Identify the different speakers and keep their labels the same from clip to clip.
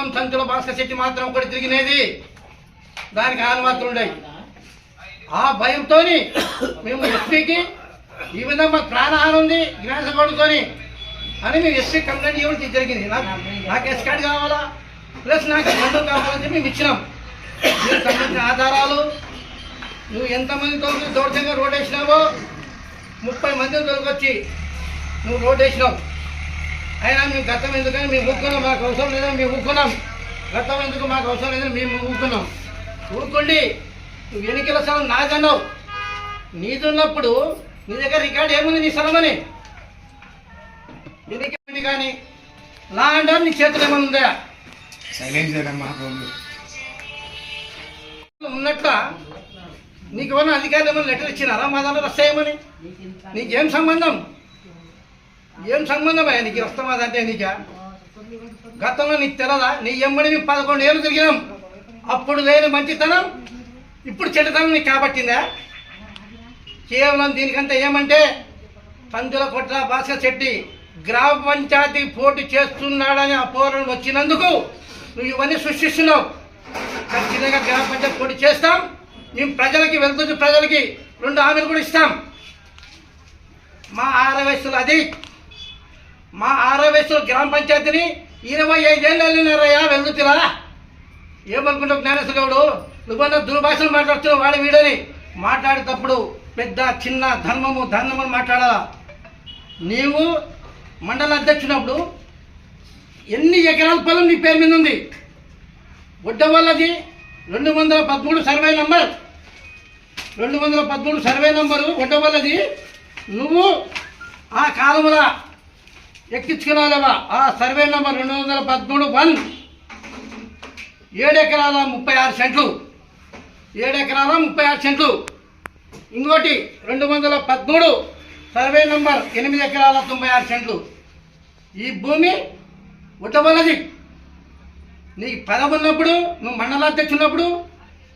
Speaker 1: కేవలం సంచుల భాస్కర్ శెట్టి మాత్రం ఒకటి తిరిగినది. దానికి అనుమతులు ఉండేవి ఆ భయంతో మేము ఎస్పీకి ఈ విధంగా మాకు ప్రాణహాని ఉంది జ్ఞానసభడుతోని అని మేము ఎస్పీ కంప్లైంట్ ఇవ్వడం జరిగింది. నాకు నాకు ఎస్ కావాలా? ప్లస్ నాకు మందు కావాలని చెప్పి మేము ఇచ్చినాం. దీనికి సంబంధించిన ఆధారాలు నువ్వు ఎంతమంది తోలు దౌర్జంగా రోడ్ వేసినావో ముప్పై మందిని తొలగొచ్చి నువ్వు రోడ్ వేసినావు. అయినా మేము గతం ఎందుకని మేము ఊరుకున్నాం మాకు అవసరం లేదని మేము ఊరుకున్నాం. గతం ఎందుకు మాకు అవసరం లేదని మేము ఊరుకున్నాం. ఊరుకోండి నువ్వు ఎన్నికల స్థలం నాదన్నావు. నీదున్నప్పుడు నీ దగ్గర రికార్డు ఏముంది నీ స్థలం అని? ఎన్నికలు కానీ లా అంటారు నీ చేతులు ఏమైనా ఉందా?
Speaker 2: సైలెంట్
Speaker 1: ఉన్నట్ల నీకు ఏమన్నా అధికారులు ఏమైనా లెటర్ ఇచ్చినారా? మా దాంట్లో వస్తాయేమని నీకేం సంబంధం? ఏం సంబంధం అయ్యా నీకు వస్తామా అంటే నీకా? గతంలో నీకు తెలదా? నీ ఎమ్మడి మేము పదకొండు ఏళ్ళు తిరిగినాం. అప్పుడు లేని మంచితనం ఇప్పుడు చెడుతనం నీకు కాబట్టిందా? కేవలం దీనికంటే ఏమంటే పందుల కొట్ల భాస్కర్ శెట్టి గ్రామ పంచాయతీ పోటీ చేస్తున్నాడని అపోహరణ వచ్చినందుకు నువ్వు ఇవన్నీ సృష్టిస్తున్నావు. ఖచ్చితంగా గ్రామ పంచాయతీ పోటీ చేస్తాం. మేము ప్రజలకి వెళ్తున్న ప్రజలకి రెండు హామీలు కూడా ఇస్తాం. మా ఆరవయస్సులు అది. మా ఆరవయస్సులు గ్రామ పంచాయతీని ఇరవై ఐదేళ్ళు వెళ్ళినారయ్యా వెళ్తురా ఏమనుకుంటావు జ్ఞానేశ్వర గౌడు? నువ్వన్నా దుర్భాషలు మాట్లాడుతున్నావు వాడి వీడని మాట్లాడేటప్పుడు పెద్ద చిన్న ధర్మము ధర్మము అని మాట్లాడాలా? నీవు మండల అధ్యక్షునప్పుడు ఎన్ని ఎకరాల పొలం నీ పేరు మీద ఉంది? గుడ్డ వల్లది రెండు వందల పదమూడు సర్వే నంబర్. రెండు వందల పదమూడు సర్వే నంబరు గుడ్డ వల్లది నువ్వు ఆ కాలంలో ఎక్కించుకున్నాలేవా ఆ సర్వే నెంబర్ రెండు వందల పదమూడు వన్. ఏడు ఎకరాల ముప్పై ఆరు సెంట్లు. ఏడు ఎకరాల ముప్పై ఆరు సెంట్లు. ఇంకోటి రెండు వందల పదమూడు. సర్వే నంబర్ ఎనిమిది ఎకరాల తొంభై ఆరు సెంట్లు. ఈ భూమి ఉట్టబల్లది నీకు పదవున్నప్పుడు నువ్వు మండలాధ్యక్షుడు ఉన్నప్పుడు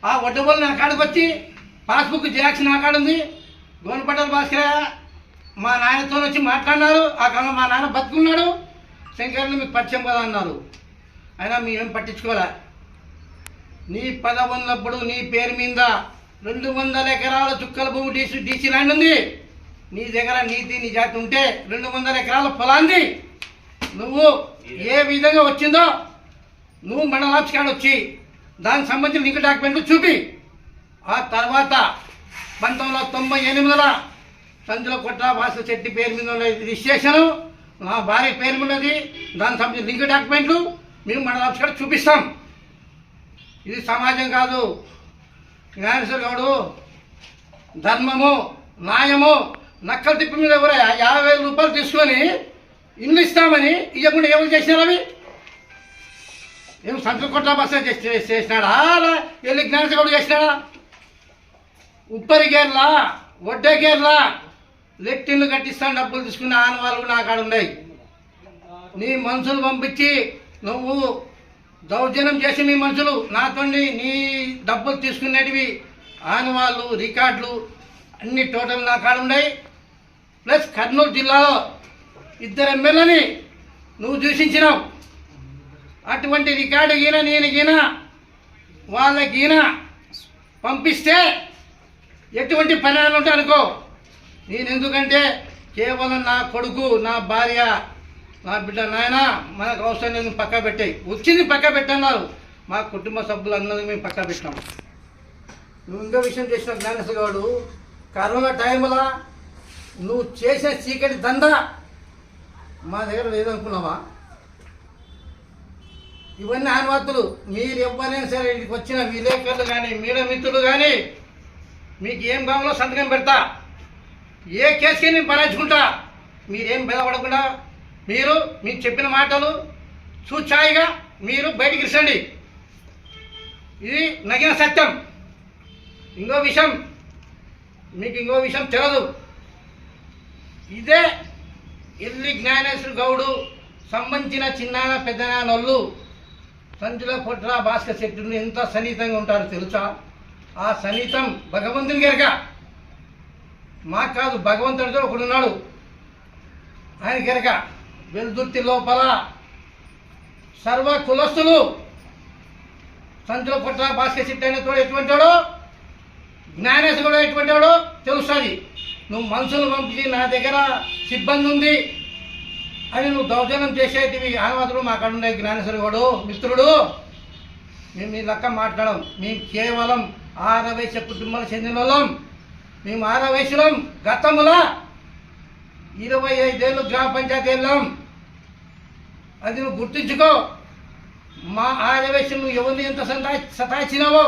Speaker 1: ఆ ఒడ్డబోలు నా కాడకు వచ్చి పాస్బుక్ జిరాక్స్ నా కాడుంది. ఉంది భాస్కరయ్య మా నాయనతో వచ్చి మాట్లాడినారు. ఆ కాలంలో మా నాన్న బతుకున్నాడు. శంకర్ని మీకు పరిచయం కదా అన్నారు. అయినా మీ ఏం పట్టించుకోలే నీ పదం ఉన్నప్పుడు నీ పేరు మీద రెండు వందల ఎకరాల చుక్కల భూమి డీసీ డీసీ ల్యాండ్ ఉంది. నీ దగ్గర నీతి నీ జాతి ఉంటే రెండు వందల ఎకరాల పొలాంది. నువ్వు ఏ విధంగా వచ్చిందో నువ్వు మండలాఫీస్ కాడ వచ్చి దానికి సంబంధించిన లింక్ డాక్యుమెంట్లు చూపి. ఆ తర్వాత పంతొమ్మిది వందల తొంభై ఎనిమిదిలో సంచుల కొట్ట వాసు చెట్టి పేరు మీద ఉన్న రిజిస్ట్రేషను నా భార్య పేరు ఉన్నది దానికి సంబంధించిన లింక్ డాక్యుమెంట్లు మేము మన కాడ చూపిస్తాం. ఇది సమాజం కాదు. జ్ఞానేశ్వర గౌడు ధర్మము న్యాయము నక్కల తిప్పి మీద ఎవరు యాభై వేల రూపాయలు తీసుకొని ఇల్లు ఇస్తామని ఇవ్వకుండా ఎవరు చేసినారు అవి? ఏం సంతల కొట్ల బస్సు చేసినాడా? వెళ్ళి జ్ఞానేశ్వర గౌడు చేసినాడా? ఉప్పరి గేర్లా వడ్డే గేర్లా లెట్టిన్లు కట్టిస్తాను డబ్బులు తీసుకునే ఆనవాళ్ళు నా కాడ ఉన్నాయి. నీ మనుషులు పంపించి నువ్వు దౌర్జన్యం చేసి మీ మనుషులు నాతోని నీ డబ్బులు తీసుకునేటివి ఆనవాళ్ళు రికార్డులు అన్ని టోటల్ నా కాడ ఉన్నాయి. ప్లస్ కర్నూలు జిల్లాలో ఇద్దరు ఎమ్మెల్యేని నువ్వు దూషించినావు. అటువంటి రికార్డు గీన నేను గీన వాళ్ళ గీన పంపిస్తే ఎటువంటి పరిణామాలు ఉంటాయి అనుకో. నేను ఎందుకంటే కేవలం నా కొడుకు నా భార్య నా బిడ్డ నాయన మనకు అవసరం లేదు పక్క పెట్టాయి. వచ్చింది పక్క పెట్టన్నారు. మా కుటుంబ సభ్యులు అన్నది మేము పక్క పెట్టాం. నువ్వు ఇంకో విషయం చేసిన జ్ఞానేశ్వర గౌడు కరోనా టైంలో నువ్వు చేసిన చీకటి దందా మా దగ్గర లేదనుకున్నావా? ఇవన్నీ అనుమతులు మీరు ఎవరైనా సరే ఇంటికి వచ్చిన విలేకరులు కానీ మీడియా మిత్రులు కానీ మీకు ఏం కావాలో సంతకం పెడతా. ఏ కేసుకి నేను పరాయించుకుంటా మీరేం బెదపడకుండా మీరు మీకు చెప్పిన మాటలు చూచాయిగా మీరు బయటికి ఇచ్చండి ఇది నగిన సత్యం. ఇంకో విషయం మీకు ఇంకో విషయం తెలియదు ఇదే ఇల్లి జ్ఞానేశ్వర గౌడు సంబంధించిన చిన్నాన పెద్దనాన్నోళ్ళు సంచుల పొట్ల భాస్కర్ శెట్టిని ఎంత సన్నిహితంగా ఉంటారో తెలుసా? ఆ సన్నిహితం భగవంతుని గెరక మాకు కాదు భగవంతుడితో ఒకడున్నాడు ఆయన గెరక వెలుదుర్తి లోపల సర్వ కులస్తులు సంచుల పుట్ల భాస్కర్ సిట్ అయిన తోడు ఎటువంటి వాడు? జ్ఞానేశ కూడా ఎటువంటి వాడు? తెలుస్తుంది. నువ్వు మనుషులు పంపించి నా దగ్గర సిబ్బంది ఉంది అని నువ్వు దౌర్జన్యం చేసేటివి ఆనవాతుడు మా ఉండే జ్ఞానేశ్వరి వాడు మిత్రుడు. మేము మీ లెక్క మాట్లాడం మేము కేవలం ఆరవైశ్య కుటుంబాలకు చెందిన వాళ్ళం. మేము ఆరవైశ్యులం గతంలో ఇరవై ఐదేళ్ళు గ్రామ పంచాయతీ వెళ్ళాం. అది నువ్వు గుర్తుంచుకో. మా ఆరవైశ్యం నువ్వు ఎవరిని ఎంత సతా సతాయించినావో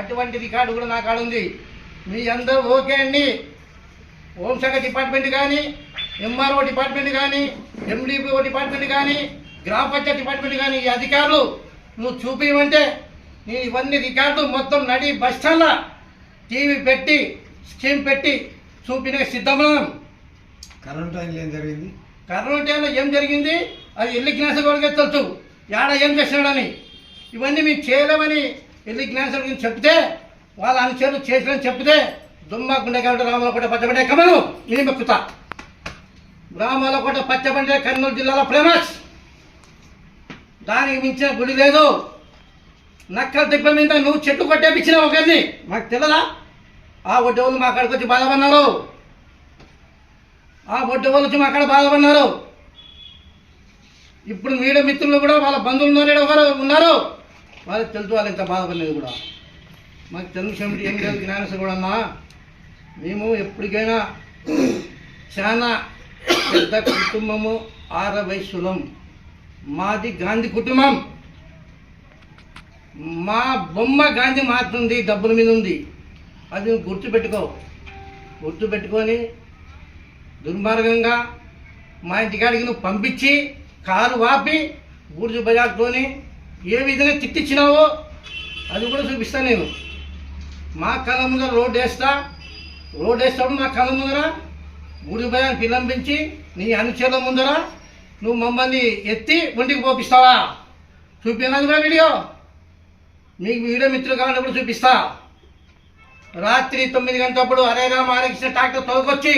Speaker 1: అటువంటి రికార్డు కూడా నా కాడ ఉంది. మీ అందరూ ఓకే అండి. హోంశాఖ డిపార్ట్మెంట్ కానీ ఎంఆర్ఓ డిపార్ట్మెంట్ కానీ ఎండిపిఓ డిపార్ట్మెంట్ కానీ గ్రామ పంచాయతీ డిపార్ట్మెంట్ కానీ ఈ అధికారులు నువ్వు చూపించమంటే నీ ఇవన్నీ రికార్డు మొత్తం నడి బస్ స్టాండ్లో టీవీ పెట్టి స్కీమ్ పెట్టి చూపిన సిద్ధమం
Speaker 2: కరోనా టైంలో ఏం జరిగింది?
Speaker 1: కరోనా టైంలో ఏం జరిగింది? అది ఎల్లి జ్ఞాసం కూడా తెలుసు. ఏడ ఏం చేసినాడని ఇవన్నీ మేము చేయలేమని ఎల్లి జ్ఞాసం గురించి చెప్తే వాళ్ళ అనుచరులు చేసినని చెప్తే దుమ్మ గుండెకాడ రామాలకోట పచ్చబండే కమను నేను మెక్కుతా. రామాలకోట పచ్చబండే కర్నూలు జిల్లాలో ఫేమస్. దానికి మించిన గుడి లేదు. నక్కల దెబ్బ మీద నువ్వు చెట్టు కొట్టేపించిన ఒకరిని. మాకు తెలియదా ఆ ఒడ్డు వాళ్ళు మా కాడికి వచ్చి బాధపడినారు ఆ ఒడ్డు వాళ్ళు వచ్చి మా కాడ బాధపడినారు ఇప్పుడు మీడియా మిత్రులు కూడా వాళ్ళ బంధువులు ఉన్నారు ఒకరు ఉన్నారు. వాళ్ళకి తెలుసు వాళ్ళు ఇంత బాధపడలేదు కూడా. మాకు తెలుసు ఏమిటి ఏం లేదు జ్ఞానస కూడా అన్నా మేము ఎప్పటికైనా చాలా పెద్ద కుటుంబము ఆరవైశ్యులం మాది గాంధీ కుటుంబం. మా బొమ్మ గాంధీ మాత్రం ఉంది డబ్బుల మీద ఉంది. అది నువ్వు గుర్తుపెట్టుకో. గుర్తుపెట్టుకొని దుర్మార్గంగా మా ఇంటికాడికి నువ్వు పంపించి కారు వాపి బూర్జు బజార్తోని ఏ విధంగా తిట్టించినావో అది కూడా చూపిస్తాను నేను. మా కళ్ళ ముందర రోడ్డు వేస్తా. రోడ్డు వేస్తాడు మా కళ్ళ ముందర బూర్జు బజార్ విలంబించి నీ అనుచరుల ముందర నువ్వు మమ్మల్ని ఎత్తి ఒంటికి పోపిస్తావా? చూపినది కూడా వీడియో? మీకు వీడియో మిత్రులు కావాలన్నప్పుడు చూపిస్తా. రాత్రి తొమ్మిది గంటలప్పుడు అరే రామ ఆరకృష్ణ ట్రాక్టర్ తోలుకొచ్చి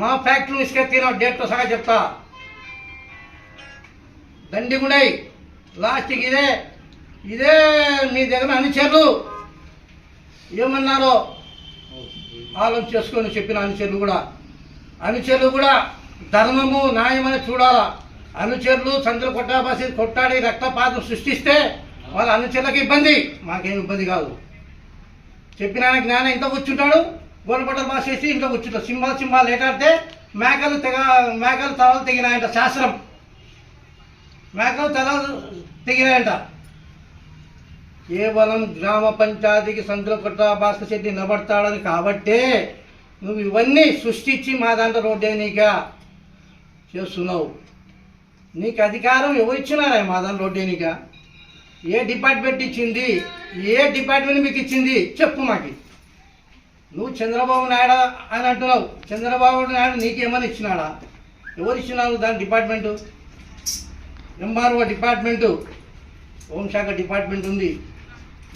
Speaker 1: మా ఫ్యాక్టరీ ఇసుకెత్తిన డేట్తో సహా చెప్తా. దండిగుండై లాస్ట్కి ఇదే ఇదే మీ దగ్గర అనుచరులు ఏమన్నారో ఆలోచన చేసుకొని చెప్పిన అనుచరులు కూడా. అనుచరులు కూడా ధర్మము న్యాయమని చూడాలా. అనుచరులు సంచులు కొట్టాబాసి కొట్టాడి రక్తపాతం సృష్టిస్తే వాళ్ళ అనుచరులకు ఇబ్బంది. మాకేం ఇబ్బంది కాదు. చెప్పిన జ్ఞానం ఇంట్లో కూర్చుంటాడు గోనపట్టలు బాస్ చేసి ఇంట్లో కూర్చుంటాడు. సింహాలు సింహాలు ఏటాడితే మేకలు తెగ మేకలు తలలు తెగినాయంట శాస్త్రం. మేకలు తలలు తెగినాయంట. కేవలం గ్రామ పంచాయతీకి సంతుల కొట్ట భాస్కర్ శెట్టి నిలబడతాడని కాబట్టే నువ్వు ఇవన్నీ సృష్టించి మా దాంట్లో రోడ్డు చేస్తున్నావు. నీకు అధికారం ఎవరు ఇచ్చినారా మా దాంట్లో రోడ్డు ఏ డిపార్ట్మెంట్ ఇచ్చింది? ఏ డిపార్ట్మెంట్ మీకు ఇచ్చింది? చెప్పు మాకి. నువ్వు చంద్రబాబు నాయుడు అని అంటున్నావు. చంద్రబాబు నాయుడు నీకేమని ఇచ్చినాడా? ఎవరు ఇచ్చినారు దాని డిపార్ట్మెంటు? MRO department. హోంశాఖ డిపార్ట్మెంట్ ఉంది.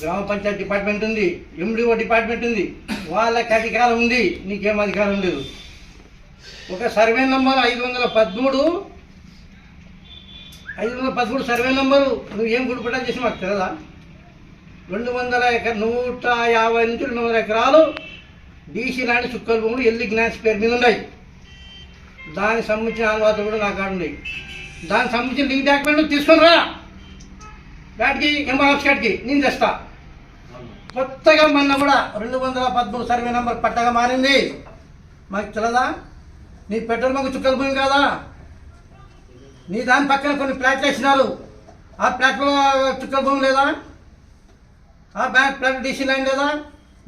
Speaker 1: గ్రామ పంచాయతీ డిపార్ట్మెంట్ ఉంది. ఎండిఓ డిపార్ట్మెంట్ ఉంది. వాళ్ళకి అధికారం ఉంది. నీకేం అధికారం లేదు. ఒక సర్వే నంబర్ ఐదు వందల పదమూడు ఐదు వందల పదమూడు సర్వే నెంబరు. నువ్వు ఏం గుడిపటం చేసి మాకు తెలదా రెండు వందల ఎకర నూట యాభై నుంచి రెండు వందల ఎకరాలు డీసీ లాంటి చుక్కల భూములు ఎల్లి జ్ఞాన్స్ పేరు మీద ఉన్నాయి. దానికి సంబంధించిన అనువాదాలు కూడా నా కాడ ఉన్నాయి. దానికి సంబంధించిన లింక్ డాక్యుమెంట్ తీసుకొని రా. వాటికి ఎంఆర్ఎఫ్ కాడికి నేను తెస్తా. కొత్తగా మొన్న కూడా రెండు వందల పదమూడు సర్వే నెంబర్ పట్టగా మారింది. మాకు తెలదా? నీ పెట్రోల్ మాకు చుక్కల భూమి కాదా? నీ దాని పక్కన కొన్ని ప్లాట్లు వేసినారు. ఆ ప్లాట్లో చుక్కల భూమి లేదా? ఆ బ్యాంక్ ప్లాట్ డీసీ ల్యాండ్ లేదా?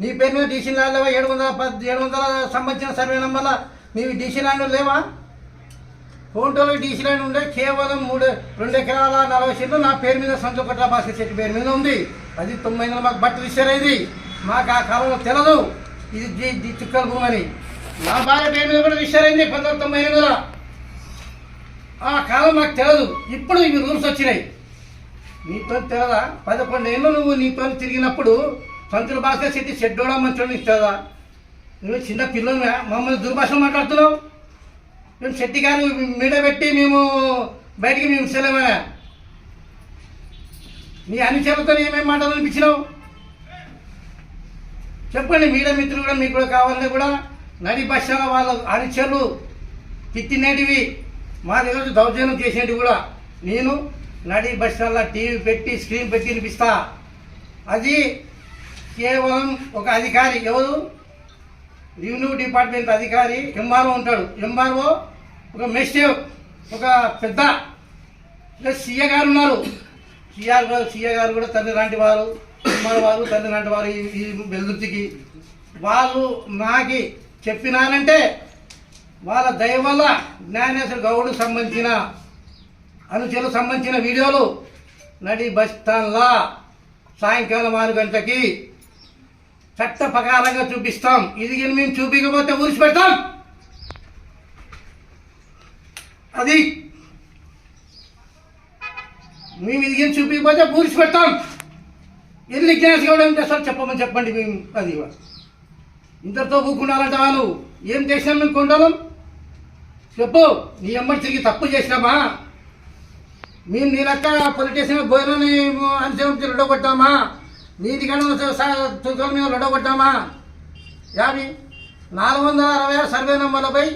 Speaker 1: నీ పేరు మీద డీసీ ల్యాండ్ లేవా? ఏడు వందల పది ఏడు వందల సంబంధించిన సర్వే నెంబర్ల? నీవి డీసీ ల్యాండ్ లేవా? ఫోన్టోలో డీసీ ల్యాండ్ ఉండే కేవలం మూడు రెండు ఎకరాల నలభై సెంట్లు నా పేరు మీద సొంత కొట్ల భాస్కర్ శెట్టి పేరు మీద ఉంది. అది తొమ్మిది వందలు మాకు బట్టలు ఇచ్చారు మాకు ఆ కాలంలో తెలదు. ఇది చుక్కల భూమి అని. నా భార్య పేరు మీద కూడా ఇచ్చారైంది పంతొమ్మిది తొంభై ఎనిమిదిలో? ఆ కాలం మాకు తెలియదు ఇప్పుడు ఇవి రూల్స్ వచ్చినాయి. నీ పని తెలదా? పదకొండు ఏళ్ళు నువ్వు నీ పని తిరిగినప్పుడు సంతుల భాస్కర్ శెట్టి చెడ్డోడా మంచోడు నీకు తెలదా? నువ్వు చిన్న పిల్లలు మమ్మల్ని దుర్భాష మాట్లాడుతున్నావు? మేము శెట్టి గారు మీడ పెట్టి మేము బయటికి మేము సెలవా? నీ అనుచరులతో ఏమేమి మాటలు అనిపించినావు చెప్పండి మీడియా మిత్రులు కూడా మీకు కూడా కావాలని కూడా నడి భాష వాళ్ళ అనుచరులు తిట్టినేటివి మా ఈరోజు దౌర్జన్యం చేసేది కూడా నేను నడి బస్సాల టీవీ పెట్టి స్క్రీన్ పెట్టి వినిపిస్తా. అది కేవలం ఒక అధికారి ఎవరు? రెవెన్యూ డిపార్ట్మెంట్ అధికారి ఎంఆర్ఓ ఉంటాడు. ఎంఆర్ఓ ఒక మెస్టేవ్ ఒక పెద్ద ప్లస్ సీఏ గారు ఉన్నారు. సీఆర్ గారు సీఏ గారు కూడా తండ్రి లాంటి వారు ఎంఆర్ వారు తండ్రి లాంటి వారు ఈ- ఈ వాళ్ళు నాకు చెప్పినారంటే వాళ్ళ దయ వల్ల జ్ఞానేశ్వర గౌడ్ సంబంధించిన అనుచరులకు సంబంధించిన వీడియోలు నడి బస్ స్టాండ్లా సాయంకాలం ఆరు గంటలకి చట్ట ప్రకారంగా చూపిస్తాం. ఇది మేము చూపించకపోతే ఊరిసి పెడతాం అది మేము ఇది చూపించకపోతే ఊరిసి పెడతాం ఎల్లి గ్యాస్ కూడా ఏం చేస్తారు చెప్పమని చెప్పండి మేము. అది ఇంతటితో ఊకుండాలంటే వాళ్ళు. ఏం చేసినాం మేము కొండాలం. చెప్పు నీ అమ్మ తిరిగి తప్పు చేసినామా? మేము నేనక్క లెక్క పొలిటీషియన్ బోయనని అనుసరించి లొడగొట్టామా నీటి కన్నా తుకల మీద లొడగొట్టామా యాభై నాలుగు వందల అరవై ఆరు సర్వే నెంబర్లపై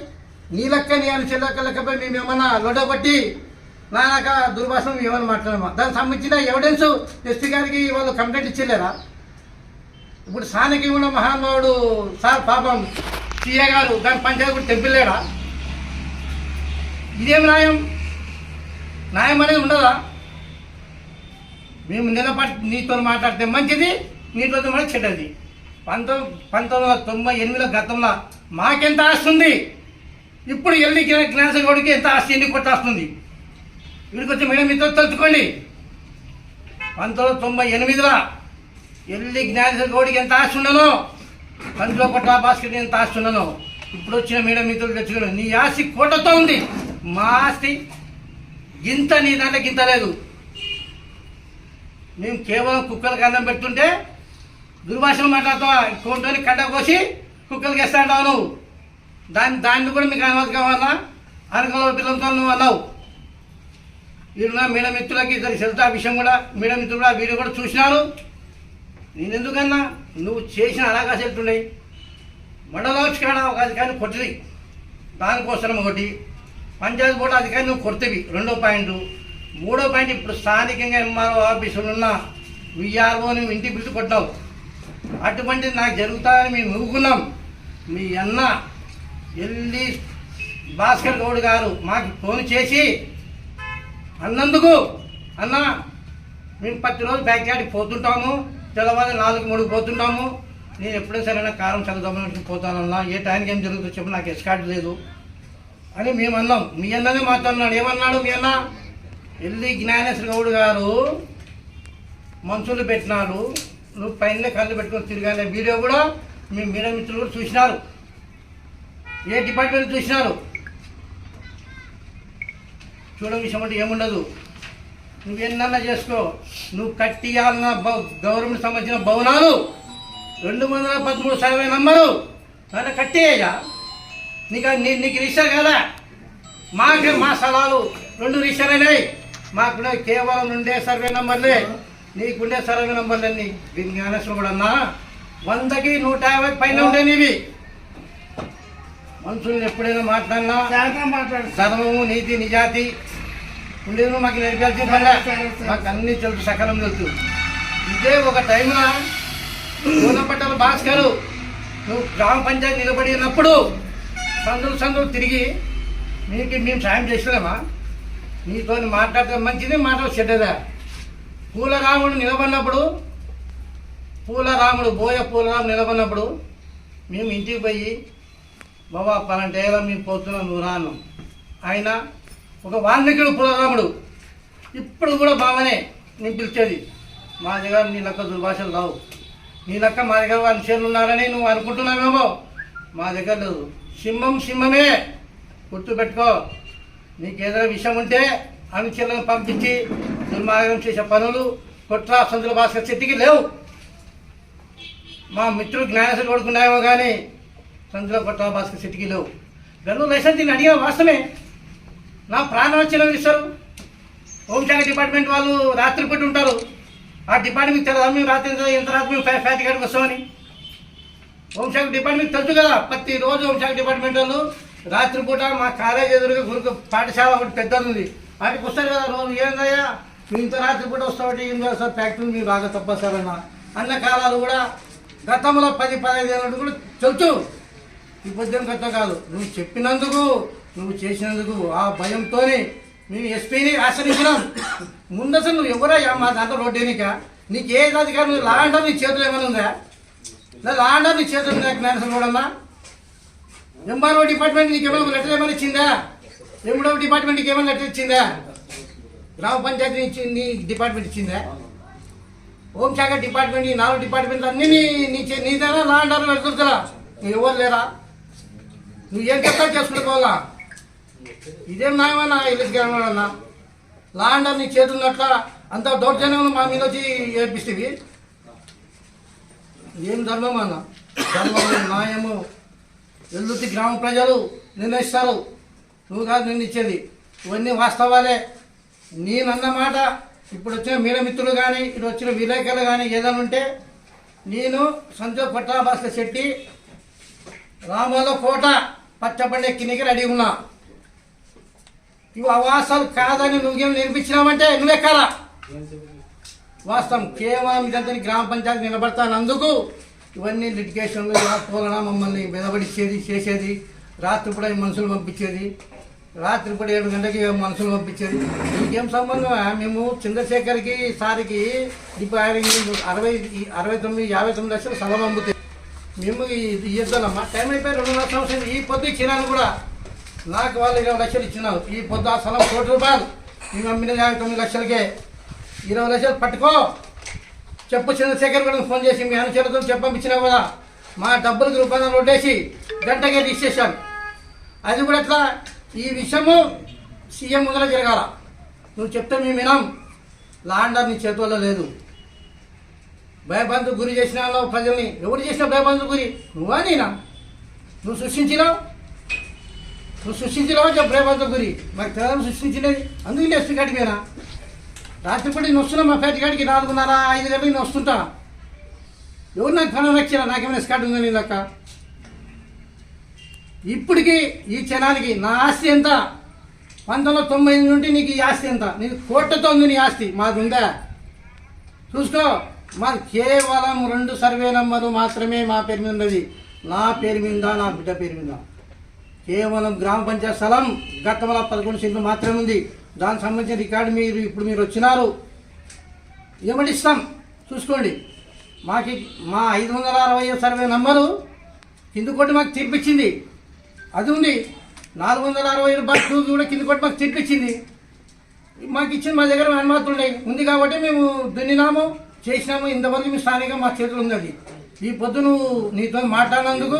Speaker 1: నీ లెక్క నీ అనుచరు లెక్క లెక్కపై మేము ఏమన్నా లొడగొట్టి నా లెక్క దుర్భాషణ మేము ఏమన్నా మాట్లాడమా? దానికి సంబంధించిన ఎవిడెన్స్ ఎస్పీ గారికి వాళ్ళు కంప్లైంట్ ఇచ్చలేరా? ఇప్పుడు సానికి ఉన్న మహానుభావుడు సార్ పాపం సీఏ గారు దాని పంచాయతీ కూడా తెంపిలేడా? ఇదేం న్యాయం? న్యాయం అనేది ఉండదా? మేము నిలబడి నీతో మాట్లాడితే మంచిది నీతో కూడా చెడ్డది. పంతొమ్మిది పంతొమ్మిది వందల తొంభై ఎనిమిదిలో గతంలో మాకెంత ఆస్తి ఉంది? ఇప్పుడు ఎల్లి జ్ఞానస గౌడికి ఎంత ఆస్తి ఎన్ని కొట్టేస్తుంది వీడికి వచ్చి మేడం మీతో తలుచుకోండి. పంతొమ్మిది వందల తొంభై ఎనిమిదిలో ఎల్లి జ్ఞానేశ్వర ఎంత ఆస్తి ఉండనో పంతులో కొట్టా భాస్కర్ ఎంత ఆస్తి ఉండను ఇప్పుడు వచ్చిన మేడం మీతో తెచ్చుకోండి నీ ఆస్తి కోటతో ఉంది. మా ఆస్తి గింత నీ దాంట్లో గింత లేదు. మేము కేవలం కుక్కలకు అన్నం పెడుతుంటే దుర్భాషలు మాట్లాడతావా? కోటని కట్ట కోసి కుక్కలకి వేస్తా అంటావు నువ్వు. దాన్ని దాన్ని కూడా మీకు అనుమతి కావాలా? అనకల పిల్లలతో నువ్వు అన్నావు. వీళ్ళ మేడం మిత్రులకి ఇద్దరు చెల్తా ఆ విషయం కూడా మేడం మిత్రులు కూడా వీడియో కూడా చూసినారు. నేను ఎందుకన్నా? నువ్వు చేసిన అలాగా చెప్తున్నాయి మండలాక్ష కాడ ఒక అధికారిని కొట్టింది దానికోసం ఒకటి. పంచాయతీ బోర్డు అధికారి నువ్వు కొడుతుంది రెండో పాయింట్. మూడో పాయింట్ ఇప్పుడు స్థానికంగా ఎంఆర్ఓ ఆఫీసులు ఉన్న విఆర్ఓ నువ్వు ఇంటికి పిలిచి కొట్టావు అటువంటిది నాకు జరుగుతాయని మేము ఊరుకున్నాం. మీ అన్న ఎల్లి భాస్కర్ గౌడ్ గారు మాకు ఫోన్ చేసి అన్నందుకు అన్న మేము ప్రతిరోజు బ్యాక్ యార్డ్కి పోతుంటాము. తెల్లవారు నాలుగు మూడుకు పోతుంటాము. నేను ఎప్పుడైనా సరైన కారం చదువుదామని పోతానన్నా? ఏ టైంకి ఏం జరుగుతుందో చెప్పు నాకు ఎస్కార్ట్ లేదు. అని మేము అన్నాం. మీ అన్ననే మాట్లాడినాడు. ఏమన్నాడు మీ అన్న? ఎల్లి జ్ఞానేశ్వర గౌడ్ గారు మనుషులు పెట్టినాడు నువ్వు పైన కళ్ళు పెట్టుకొని తిరిగానే వీడియో కూడా మీ మీడియా మిత్రులు కూడా చూసినారు. ఏ డిపార్ట్మెంట్ చూసినారు? చూడడం విషయం అంటే ఏముండదు. నువ్వు ఎన్నన్నా చేసుకో. నువ్వు కట్టియాలన్న గవర్నమెంట్ సంబంధించిన భవనాలు రెండు వందల పదమూడు సర్వే నంబరు. దాంట్లో కట్టేయా నీకు నీకు రిజిస్టర్ కదా? మాకే మా స్థలాలు రెండు రిజిస్టర్ అయినాయి. మాకు కేవలం రెండే సర్వే నంబర్లే. నీకుండే సర్వే నంబర్లన్నీ. దీని జ్ఞానేశ్వరం కూడా అన్నా వందకి నూట యాభై పైన ఉండే నీవి. మనుషుల్ని ఎప్పుడైనా మాట్లాడినా? ధర్మము నీతి నిజాతి. ఉండేది మాకు నేర్పాల్సిన పని మాకు అన్ని తెలుసు సకలం తెలుసు. ఇదే ఒక టైంలో పూలపట్టల భాస్కర్ నువ్వు గ్రామ పంచాయతీ నిలబడినప్పుడు సందులు సందులు తిరిగి మీకు మేము సాయం చేసినామా నీతో మాట్లాడితే మంచిది మాటలు చెడ్డదా. పూలరాముడు నిలబడినప్పుడు పూల రాముడు బోయ పూలరాముడు నిలబడినప్పుడు మేము ఇంటికి పోయి బాబా పలాంటి ఏదో మేము పోతున్నాం నువ్వు రాను ఆయన ఒక వాల్మీకుడు పూలరాముడు ఇప్పుడు కూడా బాగానే నేను పిలిచేది మా దగ్గర నీ లెక్క దుర్భాషలు రావు. నీ లెక్క మా దగ్గర వాళ్ళ చేరున్నారని ఉన్నారని నువ్వు అనుకుంటున్నావేమో? మా దగ్గర లేదు. సింహం సింహమే గుర్తుపెట్టుకో నీకు ఏదైనా విషయం ఉంటే అనుచరులను పంపించి దుర్మార్గం చేసే పనులు కుట్ర సందుల భాస్కర్ చెట్టుకి లేవు. మా మిత్రుడు జ్ఞానేశ్వరుడు కొడుకున్నాయేమో కానీ సందుల కొట్ట భాస్కర్ చెట్టుకి లేవు. గల్లు లైసెన్స్ నేను అడిగిన వాస్తవమే. నా ప్రాణం వచ్చిన ఇస్తారు హోంశాఖ డిపార్ట్మెంట్ వాళ్ళు రాత్రి పూట ఉంటారు. ఆ డిపార్ట్మెంట్ తెలియదా మేము రాత్రి ఎంత రాత్రి మేము ఫ్యాక్టరీ కాడికి వస్తామని. హోంశాఖ డిపార్ట్మెంట్ తెలుసు కదా ప్రతిరోజు హోంశాఖ డిపార్ట్మెంట్ వాళ్ళు రాత్రిపూట మా కాలేజ్ ఎదురుగా గురుకు పాఠశాల ఒకటి పెద్దది వాటికి వస్తారు కదా రోజు ఏందయ్యా మేము ఇంత రాత్రిపూట వస్తామంటే ఏం చేస్తారు సార్ ఫ్యాక్టరీ మీరు బాగా తప్ప అన్న. అన్న కాలాలు కూడా గతంలో పది పదహైదు ఏళ్ళు కూడా తెలుసు. ఈ పద్యం కథ కాదు. నువ్వు చెప్పినందుకు నువ్వు చేసినందుకు ఆ భయంతోనే మేము ఎస్పీని ఆశ్రయించినాం. ముందసలు నువ్వు ఎవరయ్యా మా దాంట్లో రోడ్డు ఎన్నిక? నీకు ఏ అధికారం లా అంటారు నీ చేతులు ఏమైనా ఉందా? లేదా లా నీ చేతులు జ్ఞానసం కూడా ఎంఆర్ఓ డిపార్ట్మెంట్ నీకు ఏమైనా లెటర్ ఏమైనా ఇచ్చిందా? ఎండో డిపార్ట్మెంట్ నీకు ఏమైనా లెటర్ ఇచ్చిందా? గ్రామ పంచాయతీ నుంచి నీ డిపార్ట్మెంట్ ఇచ్చిందా? హోంశాఖ డిపార్ట్మెంట్ ఈ నాలుగు డిపార్ట్మెంట్లు అన్నీ నీ నీ చే- నీదేనా లా అంటారు వెళ్తుందా నువ్వు ఎవరు లేరా? నువ్వు ఏం చెప్తా చేసుకుంటుకోవాలా ఇదేం న్యాయమన్నా ఇల్లు అన్నా? లా అండర్ నీ చేతున్నట్ల అంత దౌర్జన్యం మా మీద వచ్చి ఏర్పిస్తేవి ఏం ధర్మం అన్న? ధర్మము న్యాయము. ఎల్లుతి గ్రామ ప్రజలు నిర్ణయిస్తారు? నువ్వు కాదు నిర్ణయించేది ఇవన్నీ వాస్తవాలే. నేనన్న మాట ఇప్పుడు వచ్చిన మీడియా మిత్రులు కానీ ఇప్పుడు వచ్చిన విలేకరులు కానీ ఏదైనా ఉంటే నేను సంతోష్ పట్టాభాస్కర్ శెట్టి రామోల కోట పచ్చబండి ఎక్కినకి రెడీ ఉన్నా. ఇవి అవాసాలు కాదని నువ్వేం నేర్పించినావంటే నువ్వెక్కాలా వాస్తవం కేవలం ఇదంతా గ్రామ పంచాయతీ నిలబడతానందుకు ఇవన్నీ లిటికేషన్లు ఇలా పోలన మమ్మల్ని మెదబడిచ్చేది చేసేది. రాత్రిపూట మనుషులు పంపించేది. రాత్రిపూట ఏడు గంటలకి మనుషులు పంపించేది. ఇంకేం సంబంధం? మేము చంద్రశేఖర్కి సారికి ఇప్పుడు ఆయన అరవై అరవై తొమ్మిది యాభై తొమ్మిది లక్షలు స్థలం అమ్ముతాయి మేము ఇది టైం అయిపోయి రెండున్నర సంవత్సరం ఈ పొద్దు ఇచ్చినాను కూడా. నాకు వాళ్ళు ఇరవై లక్షలు ఇచ్చినారు. ఈ పొద్దు ఆ స్థలం కోటి రూపాయలు. మేము అమ్మిన యాభై తొమ్మిది లక్షలకే ఇరవై లక్షలు పట్టుకో. చెప్పు చంద్రశేఖర్ కూడా ఫోన్ చేసి మీ అనుచరులతో చెప్పంపించినావు కదా. మా డబ్బులకు రూపాయలు కొట్టేసి గంటకే తీసేసాను అది కూడా ఎట్లా? ఈ విషయము సీఎం ముందర జరగాల. నువ్వు చెప్తే మేము వినాం. లాండర్ నీ చేతుల్లో లేదు. భయబంధు గురి చేసిన ప్రజల్ని ఎవరు చేసిన భయబంధు గురి? నువ్వా నేనా? నువ్వు సృష్టించినావు? నువ్వు సృష్టించినావా? చెప్పు భయబంధు గురి. మరి తెలంగాణ సృష్టించినది అందుకే ఎస్పీ కాడికి రాత్రిపూట నేను వస్తున్నా మా పేట కాడికి నాలుగున్నర ఐదు గంటలకు నేను వస్తుంటా. ఎవరు నాకు పని వచ్చినా నాకేమైనా స్కాట్ నీ లెక్క? ఇప్పటికి ఈ క్షణానికి నా ఆస్తి ఎంత? పంతొమ్మిది వందల తొంభై ఎనిమిది నుండి నీకు ఈ ఆస్తి ఎంత? నీకు కోట్లతో ఉంది నీ ఆస్తి. మాది ఉందా చూసుకో మాది కేవలం రెండు సర్వే నంబర్లు మాత్రమే మా పేరు మీద ఉన్నది నా పేరు మీద నా బిడ్డ పేరు మీద. కేవలం గ్రామ పంచాయత్ స్థలం గతంలో పదకొండు సీట్లు మాత్రమే ఉంది. దానికి సంబంధించిన రికార్డు మీరు ఇప్పుడు మీరు వచ్చినారు. ఏమంటే ఇస్తాం? చూసుకోండి. మాకి మా ఐదు వందల అరవై సర్వే నంబరు కింద కొట్టి మాకు తీర్పిచ్చింది. అది ఉంది. నాలుగు వందల అరవై బస్ టూ కూడా కింద కొట్టి మాకు తీర్పిచ్చింది. మాకు ఇచ్చిన మా దగ్గర అనుమతులు ఉన్నాయి. ఉంది కాబట్టి మేము దున్నినాము చేసినాము. ఇంతవరకు మీ స్థానికంగా మా చేతులు ఉంది అది. ఈ పొద్దు నువ్వు నీతో మాట్లాడినందుకు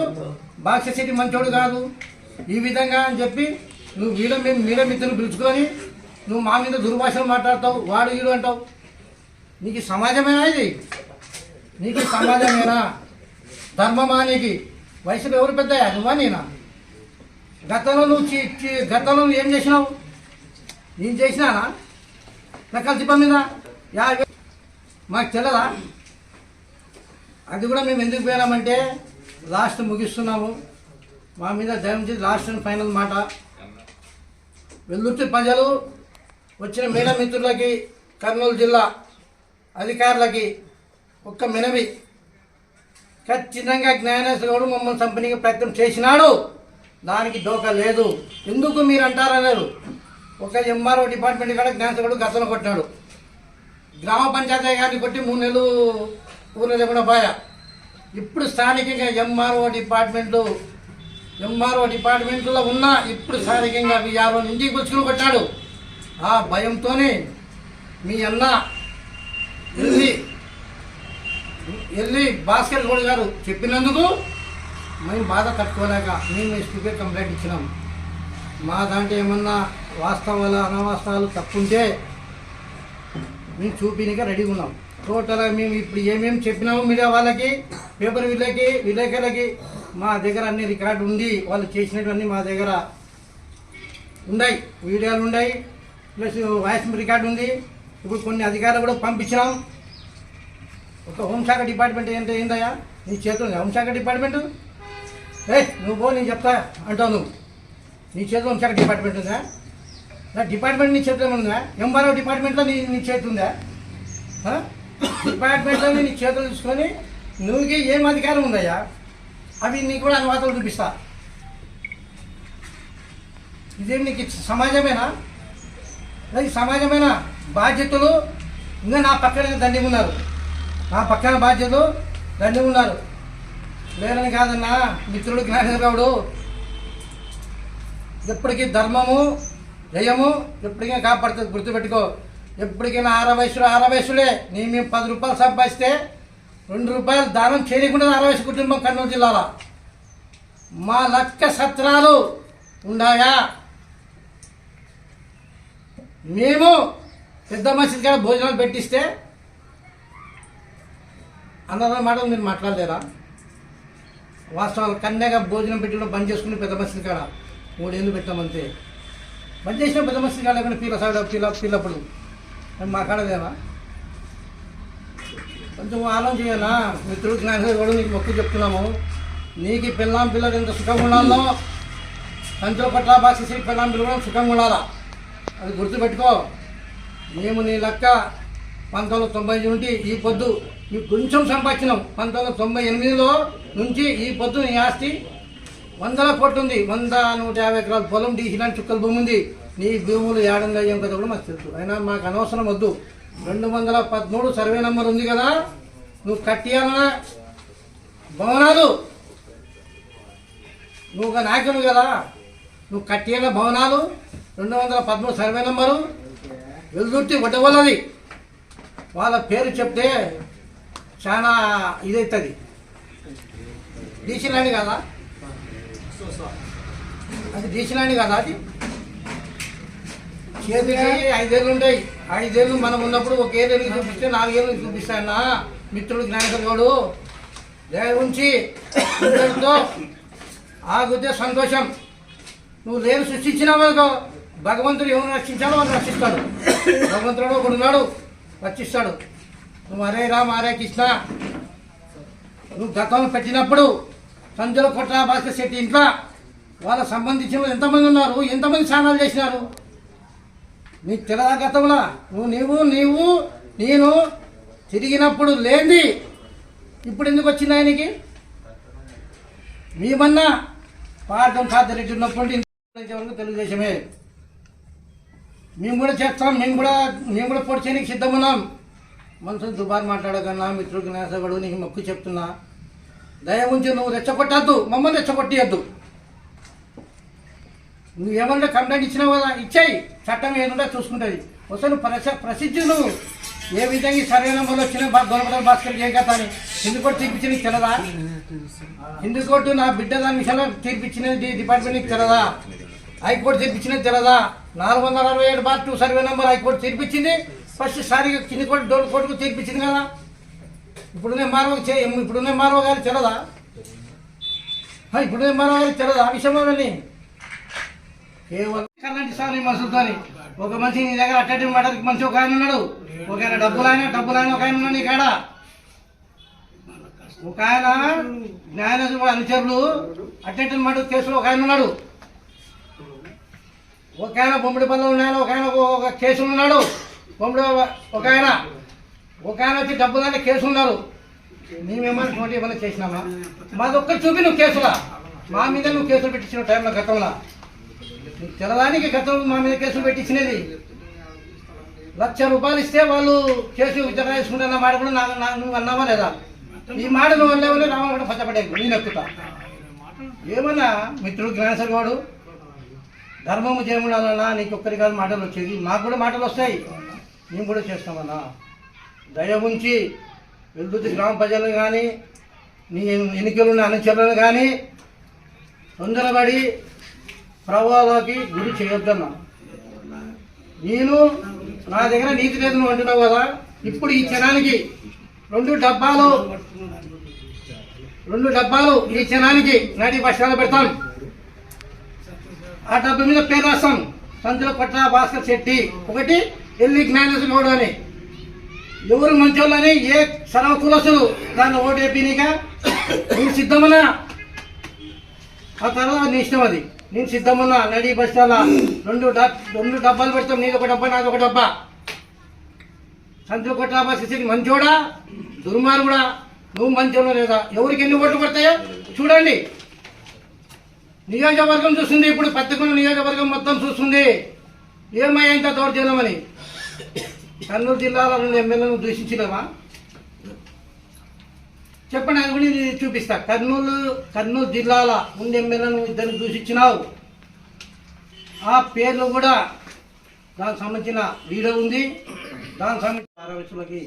Speaker 1: బాక్స సిటీ మంచోడు కాదు. ఈ విధంగా అని చెప్పి నువ్వు వీళ్ళ మేము మీడ మిత్రులు పిలుచుకొని నువ్వు మా మీద దుర్భాషలు మాట్లాడతావు వాడు వీడు అంటావు. నీకు సమాజమేనా ఇది? నీకు సమాజమేనా? ధర్మమా నీకు వయసులో ఎవరు పెద్ద నువ్వా నేనా? గతంలో నువ్వు గతంలో నువ్వు ఏం చేసినావు? నేను చేసినానా? నా కలిసి మీద. యాభై మాకు తెలదా? అది కూడా మేము ఎందుకు పోయినామంటే లాస్ట్ ముగిస్తున్నాము. మా మీద దయచేసి లాస్ట్ అండ్ ఫైనల్ మాట. వెల్లుర్తి ప్రజలు వచ్చిన మేడ మిత్రులకి కర్నూలు జిల్లా అధికారులకి ఒక్క మినవి. ఖచ్చితంగా జ్ఞానేశ్వరుడు మమ్మల్ని చంపనీకి ప్రయత్నం చేసినాడు. దానికి డోకా లేదు. ఎందుకు మీరు అంటారన్నారు ఒక ఎంఆర్ఓ డిపార్ట్మెంట్ కూడా జ్ఞానేశ్వరుడు గతంలో కొట్టినాడు. గ్రామ పంచాయతీ గారిని కొట్టి మూడు నెలలు ఊరు లేకుండా పోయా. ఇప్పుడు స్థానికంగా ఎంఆర్ఓ డిపార్ట్మెంట్లు ఎంఆర్ఓ డిపార్ట్మెంట్లో ఉన్న ఇప్పుడు స్థానికంగా విఆర్ఓ ఇంటికి పుచ్చుకుని కొట్టాడు ఆ భయంతోనే మీ అన్న వెళ్ళి వెళ్ళి భాస్కర్ గౌడ్ గారు చెప్పినందుకు మేము బాధ తట్టుకోలేక మేము ఎస్పీపై కంప్లైంట్ ఇచ్చినాం. మా దాంట్లో ఏమన్నా వాస్తవాలు అనవాస్తవాలు తప్పుంటే మేము చూపించక రెడీగా ఉన్నాం. టోటల్గా మేము ఇప్పుడు ఏమేమి చెప్పినాము మీడియా వాళ్ళకి పేపర్ వీళ్ళకి విలేకరులకి మా దగ్గర అన్ని రికార్డు ఉంది వాళ్ళు చేసినటువన్నీ మా దగ్గర ఉన్నాయి వీడియోలు ఉన్నాయి ప్లస్ వాయిస్ రికార్డు ఉంది. ఇప్పుడు కొన్ని అధికారులు కూడా పంపించినాం. ఒక హోంశాఖ డిపార్ట్మెంట్ ఏంటో ఏందయ్యా? నీ చేతులు హోంశాఖ డిపార్ట్మెంటు? ఏ నువ్వు పో నేను చెప్తా అంటావు నువ్వు. నీ చేతిలో హోంశాఖ డిపార్ట్మెంట్ ఉందా? నా డిపార్ట్మెంట్ నీ చేతిలో ఉందా? ఎంఆర్ఓ డిపార్ట్మెంట్లో నీ నీ చేతి ఉందా? డిపార్ట్మెంట్లో నీ చేతులు తీసుకొని నువ్వుకి ఏం అధికారం ఉందయ్యా? అవి నీకు కూడా అనువాదాలు చూపిస్తా. ఇదేం నీకు సమాజమేనా? అది సమాజమైన బాధ్యతలు ఇంకా నా పక్కన దండి ఉన్నారు. నా పక్కన బాధ్యతలు దండి ఉన్నారు. లేరని కాదన్నా మిత్రుడు జ్ఞానేశ్వరరావుడు ఎప్పటికీ ధర్మము జయము ఎప్పటికీ కాపాడుతుంది గుర్తుపెట్టుకో. ఎప్పటికైనా ఆర వయసులో ఆర వయసులే. నీ మేము పది రూపాయలు సంపాదిస్తే రెండు రూపాయలు దానం చేయకుండా ఆర వయసు కుటుంబం కర్నూలు జిల్లాలో. మా లక్క సత్రాలు ఉన్నాయా మేము పెద్ద మసీద్ కాడ భోజనాలు పెట్టిస్తే అన్నదాని మాట మీరు మాట్లాడలేరా? వాస్తవాలు కన్యాగా భోజనం పెట్టడం బంద్ చేసుకుని పెద్ద మసీద్ కాడ మూడేళ్ళు పెట్టామంతే. బంద్ చేసిన పెద్ద మసీద్ కాడ లేకుండా పీల సాగ పీల పీలప్పుడు. అది మా కాడదేనా కొంచెం ఆలోచన చేయాలా? మిత్రుడు జ్ఞానం కూడా నీకు మొక్కు చెప్తున్నాము. నీకు పిల్లం పిల్లలు ఎంత సుఖంగా ఉండాలో సంచుల పట్ల భాష పిల్లం పిల్లలు సుఖంగా ఉండాలా? అది గుర్తుపెట్టుకో. మేము నీ లెక్క పంతొమ్మిది వందల తొంభై నుండి ఈ పొద్దు నీకు కొంచెం సంపాదించినాం. పంతొమ్మిది వందల తొంభై ఎనిమిదిలో నుంచి ఈ పొద్దు నీ ఆస్తి వందల కోట్లు ఉంది. వంద నూట యాభై ఎకరాల పొలం డీసీలాంటి చుక్కల భూమి ఉంది. నీ భూములు ఏడంగా ఏం కదా కూడా మాకు తెలుసు. అయినా మాకు అనవసరం వద్దు. రెండు వందల పదమూడు సర్వే నెంబర్ ఉంది కదా. నువ్వు కట్టియాలన్నా భవనాలు. నువ్వు ఒక నాయకుడు కదా. నువ్వు కట్టియాల భవనాలు. రెండు వందల పదమూడు సర్వే నెంబరు. వెలుదుర్తి వడ్డవల్లది వాళ్ళ పేరు చెప్తే చాలా ఇదవుతుంది డీసీ ల్యాండ్ కదా? అది డీసీ ల్యాండ్ కదా అది? చేతికి ఐదేళ్ళు ఉంటాయి ఐదేళ్ళు మనం ఉన్నప్పుడు ఒక ఏళ్ళు చూపిస్తే నాలుగేళ్ళు చూపిస్తాయన్న మిత్రుడు జ్ఞానేశ్వర గౌడు దయ ఉంచి అందరితో ఆగితే సంతోషం. నువ్వు లేని సృష్టించినావు అనుకో భగవంతుడు ఎవరు రక్షించాలో వాడు రక్షిస్తాడు. భగవంతుడు ఒకడు ఉన్నాడు రక్షిస్తాడు. నువ్వు అరే రామ అరే కృష్ణ. నువ్వు గతంలో పెట్టినప్పుడు సంజల కొట్ట భాస్కర్ శెట్టి ఇంట్లో వాళ్ళ సంబంధించిన ఎంతమంది ఉన్నారు ఎంతమంది స్నానాలు చేసినారు? నీకు తెలదా గతంలో? నువ్వు నీవు నీవు నేను తిరిగినప్పుడు లేని ఇప్పుడు ఎందుకు వచ్చింది ఆయనకి? మేమన్నా పార్థం సాధ్యరెడ్డి ఉన్నప్పుడు ఇంత వరకు తెలుగుదేశమే మేము కూడా చేస్తాం మేము కూడా మేము కూడా పోటీ చేయడానికి సిద్ధమున్నాం మనసు దుబారు మాట్లాడకన్నా మిత్రుడికి నేసగడు నీకు మొక్కు చెప్తున్నా. దయ ఉంచి నువ్వు రెచ్చగొట్టద్దు మమ్మల్ని రెచ్చగొట్టేయద్దు. నువ్వు ఏమన్నా కంప్లైంట్ ఇచ్చినావు కదా ఇచ్చాయి. చట్టం ఏదన్నా చూసుకుంటుంది. అసలు ప్రస ప్రసిద్ధి నువ్వు. ఏ విధంగా సరైన సర్వే నెంబర్లో వచ్చిన గొడవల భాస్కర్ ఏం కదా అని. హిందూకోర్టు తీర్పిచ్చి నీకు తెలదా? హిందూకోర్టు నా బిడ్డ దాని విషయంలో తీర్పిచ్చినది డిపార్ట్మెంట్ నీకు తెలదా? హైకోర్టు తీర్పిచ్చినది తెలదా? నాలుగు వందల అరవై ఏడు bar two survey number high court తీర్పిచ్చింది. First సారి కింది కోర్టు డోర్ కోర్టుకు తీర్పిచ్చింది కదా. ఇప్పుడునే మారవ చే ఇప్పుడున్న గారు తెలదా? ఇప్పుడునే మారవ గారు తెలదా ఆ విషయంలో వెళ్ళి? కేవలం కర్ణాటి స్వామి ఒక మనిషి నీ దగ్గర అట్టటి మాటకి మనిషి ఒక ఆయన ఉన్నాడు. ఒక ఆయన డబ్బులు ఆయన డబ్బులు ఆయన ఒక ఆయన ఉన్నాడు ఇక్కడ ఒక ఆయన జ్ఞాన అనుచరులు అట్టటి మాట కేసులో ఒక ఆయన ఉన్నాడు. ఒక ఆయన బొమ్మడి పనులు ఉన్నాయని ఒక ఆయన ఒక- కేసులు ఉన్నాడు. బొమ్మడి ఒక ఆయన ఒక ఆయన వచ్చి డబ్బులు అంటే కేసులు ఉన్నారు మేమేమన్నా నోటి ఏమైనా చేసినామా? మాది ఒక్క చూపి నువ్వు కేసులా? మా మీద నువ్వు కేసులు పెట్టించిన టైంలో గతంలో. తెలదానికి గతం మా మీద కేసులు పెట్టించినది. లక్ష రూపాయలు ఇస్తే వాళ్ళు కేసు విచారణ చేసుకుంటున్న మాట కూడా నాకు నువ్వు అన్నావా లేదా? ఈ మాట నువ్వు అన్నావు రామని కూడా నేను ఎక్కుతా. ఏమన్నా మిత్రుడు జ్ఞానేశ్వర గౌడు? ధర్మము చేయమన్నా నీకొక్కరి కాదు మాటలు వచ్చేది. మాకు కూడా మాటలు వస్తాయి. మేము కూడా చేస్తామన్నా. దయ ఉంచి వెలుగుతి గ్రామ ప్రజలను కానీ నీ ఎన్నికలున్న అనుచరులను కానీ తొందరపడి ప్రభావాలకి గురి చేయొద్దన్నా. నేను నా దగ్గర నీతి లేదు నువ్వు అంటున్నావు కదా ఇప్పుడు ఈ క్షణానికి రెండు డబ్బాలు రెండు డబ్బాలు ఈ క్షణానికి నాటి వర్షాలు పెడతాను ఆ డబ్బా మీద పేరు రాస్తాం. సంచుల పట్ల భాస్కర్ శెట్టి. ఒకటి ఎల్లి జ్ఞానేశ్వర గౌడ్ అని. ఎవరు మంచోళ్ళని ఏ సర్వ కులసులు దాన్ని ఓటు వేపినీగా నేను సిద్ధమన్నా. ఆ తర్వాత నీ ఇష్టం అది. నేను సిద్ధమన్నా. నడి బస్తాల రెండు రెండు డబ్బాలు పెడతాం. నీది ఒక డబ్బా నాది ఒక డబ్బా. సంచులు కొట్టాబా సిసి మంచోడా? దుర్మార్గుడా? నువ్వు మంచోడా లేదా? ఎవరికి ఎన్ని ఓట్లు పడతాయో చూడండి. నియోజకవర్గం చూస్తుంది ఇప్పుడు పత్తికొండ నియోజకవర్గం మొత్తం చూస్తుంది. ఏమయ్యేంత దౌర్జన్యమని? కర్నూలు జిల్లాలో రెండు ఎమ్మెల్యేలను దూషించలేమా చెప్పండి అది కూడా చూపిస్తా. కర్నూలు కర్నూలు జిల్లాల ముందు ఎమ్మెల్యేలను ఇద్దరిని దూషించినావు. ఆ పేర్లు కూడా దానికి సంబంధించిన వీడియో ఉంది. దానికి సంబంధించిన ఆరోగ్యులకి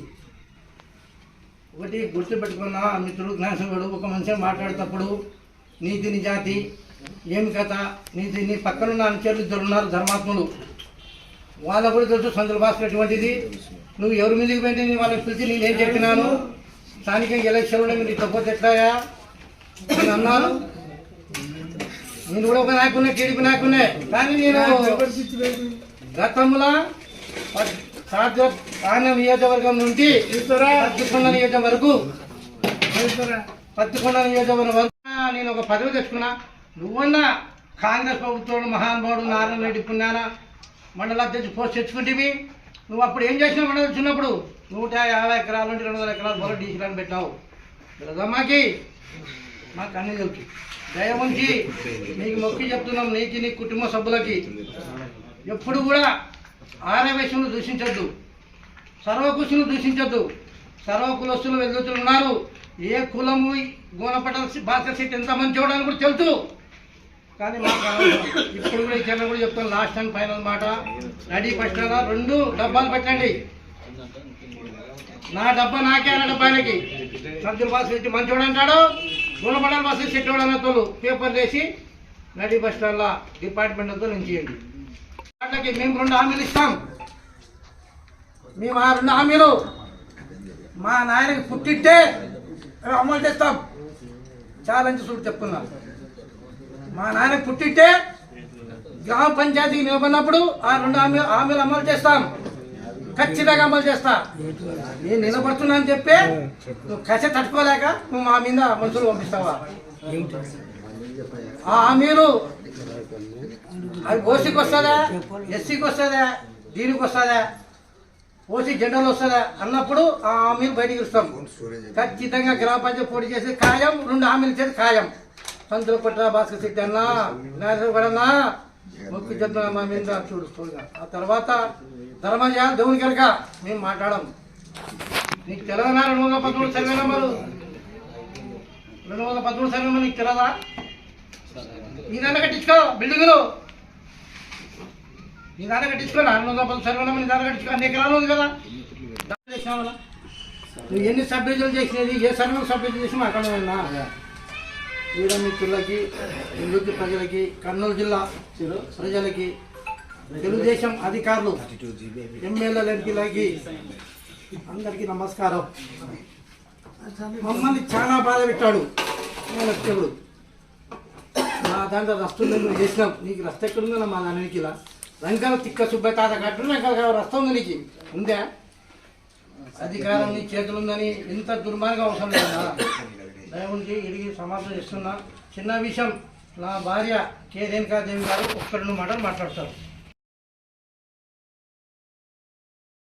Speaker 1: ఒకటి గుర్తుపెట్టుకున్న మిత్రుడు జ్ఞానసుడు ఒక మనిషి మాట్లాడేటప్పుడు నీతి నిజాతి ఏమి కథ? నీ నీ పక్కనున్న అనుచరులు ఇద్దరు ఉన్నారు ధర్మాత్ములు. వాళ్ళ కూడా తెలుసు సందుల భాస్కర్ ఎటువంటిది. నువ్వు ఎవరి మీదకి పోయింది నీ వాళ్ళకి పిలిచి నేనేం చెప్పినాను? స్థానిక ఎలక్షన్లో మీరు ఇట్లా పోతే ఎట్లాగా నేను అన్నాను నేను కూడా ఒక నాయకునే టీడీపీ నాయకునే. కానీ నేను గతంలో సాధ్య నియోజకవర్గం నుండి పత్తికొండ నియోజకవర్గం వరకు పత్తికొండ నియోజకవర్గం వరకు నేను ఒక పదవి తెచ్చుకున్నా. నువ్వన్నా కాంగ్రెస్ ప్రభుత్వం మహానుభావుడు నారాయణ రెడ్డి పుణ్యాన మండల అధ్యక్షుడు పోస్ట్ తెచ్చుకుంటేవి? నువ్వు అప్పుడు ఏం చేసినావు మండలి చిన్నప్పుడు నూట యాభై ఎకరాల నుండి రెండు వందల ఎకరాలు బొల డీసీలను పెట్టావు తెలుసమ్మాకి మాకు? అన్ని తెలుసు. దయ ఉంచి నీకు మొక్కి చెప్తున్నాం నీకు నీ కుటుంబ సభ్యులకి. ఎప్పుడు కూడా ఆరవేశంలో దూషించొద్దు. సర్వకుశులు దూషించొద్దు. సర్వకులస్తులు వెలుగుతులు ఉన్నారు ఏ కులము గోనపట్ట భాస్కర్ ఎంత మంచి చూడడానికి కూడా తెలుసు. కానీ మాకు ఇప్పుడు కూడా ఇచ్చిన కూడా చెప్తాను లాస్ట్ అండ్ ఫైనల్ మాట. రెడీ ఫస్ట్ రెండు డబ్బాలు పెట్టండి. నా డబ్బా నాకే అన్న డబ్బా ఆయనకి. బాస్ ఇచ్చి మంచోడు అంటాడు గుణపడాలి బాస్ చెట్టోడు అన్న తోలు. పేపర్ వేసి నడి బస్ స్టాండ్లో డిపార్ట్మెంట్తో నుంచి వాళ్ళకి మేము రెండు హామీలు ఇస్తాం. మేము ఆ రెండు హామీలు మా నాయనకి పుట్టిట్టే అమలు చేస్తాం. ఛాలెంజ్ చూడు చెప్తున్నాను మా నాన్న పుట్టింటే గ్రామ పంచాయతీకి నిలబడినప్పుడు ఆ రెండు హామీ హామీలు అమలు చేస్తాం. ఖచ్చితంగా అమలు చేస్తా. నేను నిలబడుతున్నా అని చెప్పి నువ్వు కసి తట్టుకోలేక నువ్వు మా మీద మనుషులు పంపిస్తావా? ఆ హామీలు అది ఓసీకి వస్తుందా? ఎస్సీకి వస్తుందా? దీనికి వస్తుందా? ఓసీ జెండాలు వస్తుందా? అన్నప్పుడు ఆ హామీలు బయటకు ఇస్తాం ఖచ్చితంగా గ్రామ పంచాయతీ పోటీ చేసేది ఖాయం రెండు హామీలు ఇచ్చేది ఖాయం. సంతులు కొట్ట భాస్కర్ శెట్టి అన్న నారాయణ మొక్కు చెప్తున్నా మా మీద చూడు చూడగా ఆ తర్వాత ధర్మజ దేవుని కనుక మేము మాట్లాడము. నీకు తెలంగాణ రెండు వందల పదమూడు సర్వే నెంబరు? రెండు వందల పదమూడు సర్వే నెంబర్ నీకు తెలదా నీ దాన్ని కట్టించుకో బిల్డింగులు. నీ దాన్ని కట్టించుకో రెండు వందల పదమూడు సర్వే నెంబర్ నీ దాన్ని కట్టించుకో. అన్ని ఎకరాలు ఉంది కదా. నువ్వు ఎన్ని సబ్డివిజన్లు చేసినది ఏ సర్వే సబ్డివిజన్ చేసి మాట్లాడమన్నా? వీర మిత్రులకి నివృత్తి ప్రజలకి కర్నూలు జిల్లా ప్రజలకి తెలుగుదేశం అధికారులు ఎమ్మెల్యేల ఎంపీలకి అందరికీ నమస్కారం. మమ్మల్ని చాలా బాధ పెట్టాడు. నేను మా దాంట్లో రస్తుంది మేము చేసినాం. నీకు రస్త ఎక్కడుందో మా దానికి ఇలా రంకాల తిక్క సుబ్బయ్య తాత కట్టు రంకాల రస్త ఉంది నీకు. ఉందా? అధికారం నీ చేతులుందని ఎంత దుర్మార్గం అవసరం లేదా? దయవుంచి ఇడిగి సమాధానం ఇస్తున్నా. చిన్న విషయం నా భార్య కే. రేణుకాదేవి గారు ఒక్క రెండు మాటలు మాట్లాడతారు.